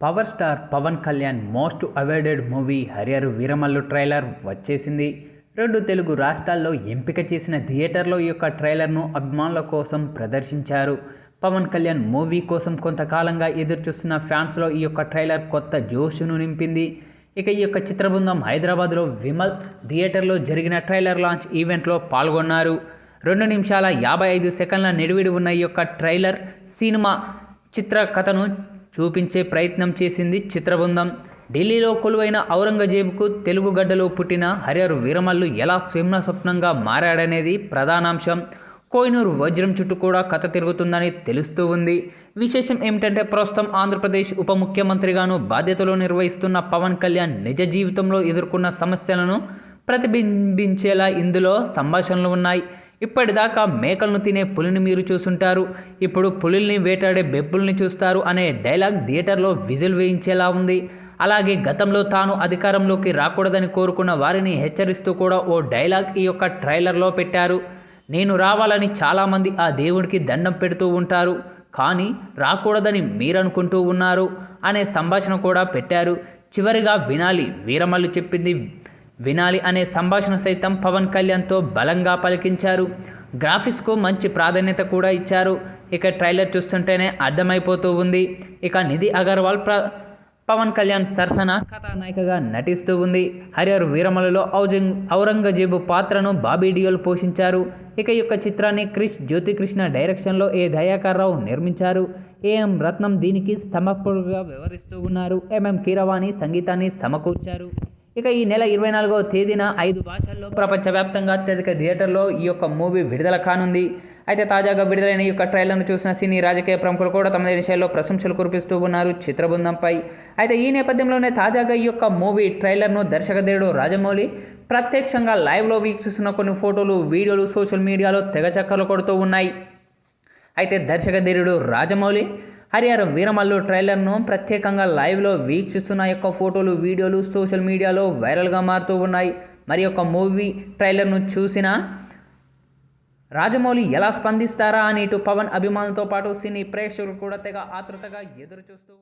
Power star Pawan Kalyan most awaited movie Harihar Veeramallu trailer వచ్చేసింది. రెండు తెలుగు రాష్ట్రాల్లో ఎంపిక చేసిన థియేటర్లో ఈ యొక్క ట్రైలర్ను అభిమానుల కోసం ప్రదర్శించారు. పవన్ కళ్యాణ్ మూవీ కోసం కొంతకాలంగా ఎదురుచూస్తున్న ఫ్యాన్స్లో ఈ యొక్క ట్రైలర్ కొత్త జోషును నింపింది. ఇక ఈ యొక్క చిత్ర బృందం హైదరాబాద్లో విమల్ థియేటర్లో జరిగిన ట్రైలర్ లాంచ్ ఈవెంట్లో పాల్గొన్నారు. రెండు నిమిషాల యాభై ఐదు సెకండ్ల నిడివిడి ఉన్న ఈ యొక్క ట్రైలర్ సినిమా చిత్ర కథను చూపించే ప్రయత్నం చేసింది చిత్రబృందం. ఢిల్లీలో కొలువైన ఔరంగజేబుకు తెలుగు గడ్డలో పుట్టిన హరిహర్ వీరమల్లు ఎలా స్వప్న స్వప్నంగా మారాడనేది ప్రధానాంశం. కోహినూరు వజ్రం చుట్టూ కూడా కథ తిరుగుతుందని తెలుస్తూ ఉంది. విశేషం ఏమిటంటే ప్రస్తుతం ఆంధ్రప్రదేశ్ ఉప ముఖ్యమంత్రిగాను బాధ్యతలు నిర్వహిస్తున్న పవన్ కళ్యాణ్ నిజ జీవితంలో ఎదుర్కొన్న సమస్యలను ప్రతిబింబించేలా ఇందులో సంభాషణలు ఉన్నాయి. ఇప్పటిదాకా మేకలను తినే పులిని మీరు చూసుంటారు. ఇప్పుడు పులిల్ని వేటాడే బెబ్బుల్ని చూస్తారు అనే డైలాగ్ థియేటర్లో విజిల్ వేయించేలా ఉంది. అలాగే గతంలో తాను అధికారంలోకి రాకూడదని కోరుకున్న వారిని హెచ్చరిస్తూ కూడా ఓ డైలాగ్ ఈ యొక్క ట్రైలర్లో పెట్టారు. నేను రావాలని చాలామంది ఆ దేవుడికి దండం పెడుతూ ఉంటారు. కానీ రాకూడదని మీరనుకుంటూ ఉన్నారు అనే సంభాషణ కూడా పెట్టారు. చివరిగా వినాలి వీరమల్లు చెప్పింది వినాలి అనే సంభాషణ సైతం పవన్ కళ్యాణ్తో బలంగా పలికించారు. గ్రాఫిక్స్కు మంచి ప్రాధాన్యత కూడా ఇచ్చారు. ఇక ట్రైలర్ చూస్తుంటేనే అర్థమైపోతూ ఉంది. ఇక నిధి అగర్వాల్ ప్ర పవన్ కళ్యాణ్ సరసన కథానాయికగా నటిస్తూ ఉంది. హరిహర్ వీరమలలో ఔజంగ్ ఔరంగజేబు పాత్రను బాబీ డియోల్ పోషించారు. ఇక యొక్క చిత్రాన్ని క్రిష్ జ్యోతికృష్ణ డైరెక్షన్లో ఏ దయాకర్ రావు నిర్మించారు. ఏఎం రత్నం దీనికి సమర్పకుడుగా వ్యవహరిస్తూ ఉన్నారు. ఎంఎం కీరవాణి సంగీతాన్ని సమకూర్చారు. ఇక ఈ నెల ఇరవై నాలుగవ తేదీన ఐదు భాషల్లో ప్రపంచవ్యాప్తంగా అత్యధిక థియేటర్లో ఈ యొక్క మూవీ విడుదల కానుంది. అయితే తాజాగా విడుదలైన ఈ యొక్క ట్రైలర్ను చూసిన సినీ రాజకీయ ప్రముఖులు కూడా తమ విషయాల్లో ప్రశంసలు కురిపిస్తూ ఉన్నారు చిత్రబృందంపై. అయితే ఈ నేపథ్యంలోనే తాజాగా ఈ యొక్క మూవీ ట్రైలర్ను దర్శకధేయుడు రాజమౌళి ప్రత్యక్షంగా లైవ్లో వీక్షిస్తున్న కొన్ని ఫోటోలు వీడియోలు సోషల్ మీడియాలో తెగ చక్కర్లు కొడుతూ ఉన్నాయి. అయితే దర్శకధీరుడు రాజమౌళి హరిహర్ వీరమల్లు ట్రైలర్ను ప్రత్యేకంగా లైవ్లో వీక్షిస్తున్న యొక్క ఫోటోలు వీడియోలు సోషల్ మీడియాలో వైరల్గా మారుతూ ఉన్నాయి. మరి యొక్క మూవీ ట్రైలర్ను చూసిన రాజమౌళి ఎలా స్పందిస్తారా అని ఇటు పవన్ అభిమానులతో పాటు సినీ ప్రేక్షకులు కూడా తెగ ఆతృతగా ఎదురు చూస్తూ